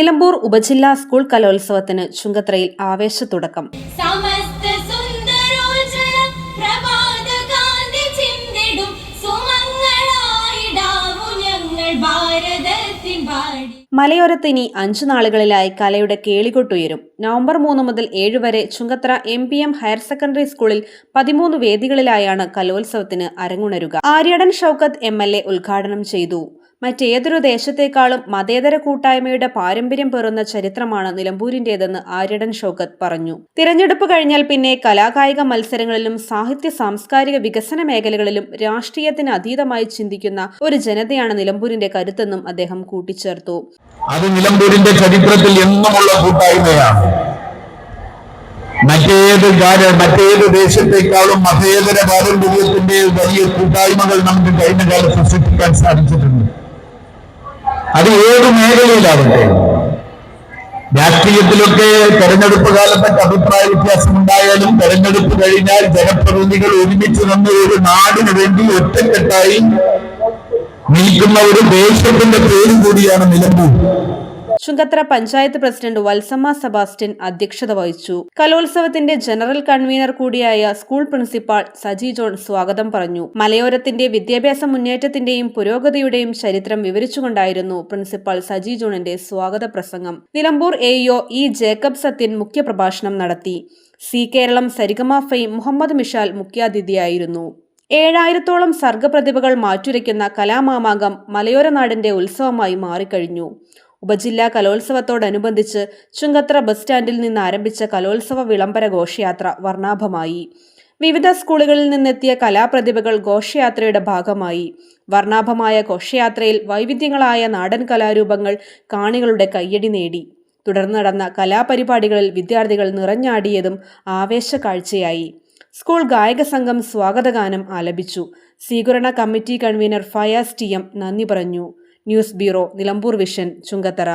നിലമ്പൂർ ഉപജില്ലാ സ്കൂൾ കലോത്സവത്തിന് ചുങ്കത്രയിൽ ആവേശത്തുടക്കം. തുടക്കം മലയോരത്ത് ഇനി അഞ്ചു നാളുകളിലായി കലയുടെ കേളികൊട്ടുയരും. നവംബർ മൂന്ന് മുതൽ ഏഴ് വരെ Chungathara M P M higher secondary സ്കൂളിൽ പതിമൂന്ന് വേദികളിലായാണ് കലോത്സവത്തിന് അരങ്ങുണരുക. Aryadan Shoukath M L A ഉദ്ഘാടനം ചെയ്തു. മറ്റേതൊരു ദേശത്തേക്കാളും മതേതര കൂട്ടായ്മയുടെ പാരമ്പര്യം പേറുന്ന ചരിത്രമാണ് നിലമ്പൂരിന്റേതെന്ന് ആര്യടൻ ഷൌക്കത്ത് പറഞ്ഞു. തിരഞ്ഞെടുപ്പ് കഴിഞ്ഞാൽ പിന്നെ കലാകായിക മത്സരങ്ങളിലും സാഹിത്യ സാംസ്കാരിക വികസന മേഖലകളിലും രാഷ്ട്രീയത്തിന് അതീതമായി ചിന്തിക്കുന്ന ഒരു ജനതയാണ് നിലമ്പൂരിന്റെ കരുത്തെന്നും അദ്ദേഹം കൂട്ടിച്ചേർത്തു. അത് നിലമ്പൂരിന്റെ ചരിത്രത്തിൽ എന്നുമുള്ള കൂട്ടായ്മയാണ്. മറ്റേത് മറ്റേത് ദേശത്തേക്കാളും മതേതര പാരമ്പര്യത്തിന്റെ വലിയ കൂട്ടായ്മകൾ നമുക്ക് കഴിഞ്ഞ കാലത്ത് സൃഷ്ടിക്കാൻ സാധിച്ചിട്ടുണ്ട്. അത് ഏത് മേഖലയിലാവട്ടെ? രാഷ്ട്രീയത്തിലൊക്കെ തെരഞ്ഞെടുപ്പ് കാലത്തൊക്കെ അഭിപ്രായ വ്യത്യാസം ഉണ്ടായാലും തെരഞ്ഞെടുപ്പ് കഴിഞ്ഞാൽ ജനപ്രതിനിധികൾ ഒരുമിച്ച് നിന്ന് ഒരു നാടിന് വേണ്ടി ഒറ്റക്കെട്ടായി നിൽക്കുന്ന ഒരു ദേശത്തിന്റെ പേര് കൂടിയാണ് നിലമ്പൂർ. ചുങ്കത്ര പഞ്ചായത്ത് പ്രസിഡന്റ് വത്സമ്മ സെബാസ്റ്റ്യൻ അധ്യക്ഷത വഹിച്ചു. കലോത്സവത്തിന്റെ ജനറൽ കൺവീനർ കൂടിയായ സ്കൂൾ പ്രിൻസിപ്പാൾ സജി ജോൺ സ്വാഗതം പറഞ്ഞു. മലയോരത്തിന്റെ വിദ്യാഭ്യാസ മുന്നേറ്റത്തിന്റെയും പുരോഗതിയുടെയും ചരിത്രം വിവരിച്ചുകൊണ്ടായിരുന്നു പ്രിൻസിപ്പാൾ സജി ജോണിന്റെ സ്വാഗത പ്രസംഗം. Nilambur AEO E Jacob Sathyan മുഖ്യപ്രഭാഷണം നടത്തി. സി കേരളം സരിഗമ മുഹമ്മദ് മിഷാൽ മുഖ്യാതിഥിയായിരുന്നു. ഏഴായിരത്തോളം സർഗപ്രതിഭകൾ മാറ്റുരയ്ക്കുന്ന കലാമാമാകം മലയോര നാടിന്റെ ഉത്സവമായി മാറിക്കഴിഞ്ഞു. ഉപജില്ലാ കലോത്സവത്തോടനുബന്ധിച്ച് ചുങ്കത്ര ബസ് സ്റ്റാൻഡിൽ നിന്ന് ആരംഭിച്ച കലോത്സവ വിളംബര ഘോഷയാത്ര വർണാഭമായി. വിവിധ സ്കൂളുകളിൽ നിന്നെത്തിയ കലാപ്രതിഭകൾ ഘോഷയാത്രയുടെ ഭാഗമായി. വർണാഭമായ ഘോഷയാത്രയിൽ വൈവിധ്യങ്ങളായ നാടൻ കലാരൂപങ്ങൾ കാണികളുടെ കയ്യടി നേടി. തുടർന്ന് നടന്ന കലാപരിപാടികളിൽ വിദ്യാർത്ഥികൾ നിറഞ്ഞാടിയതും ആവേശ കാഴ്ചയായി. സ്കൂൾ ഗായക സംഘം സ്വാഗതഗാനം ആലപിച്ചു. സ്വീകരണ committee convener Fayas T M നന്ദി പറഞ്ഞു. News bureau Nilambur vision Chungathara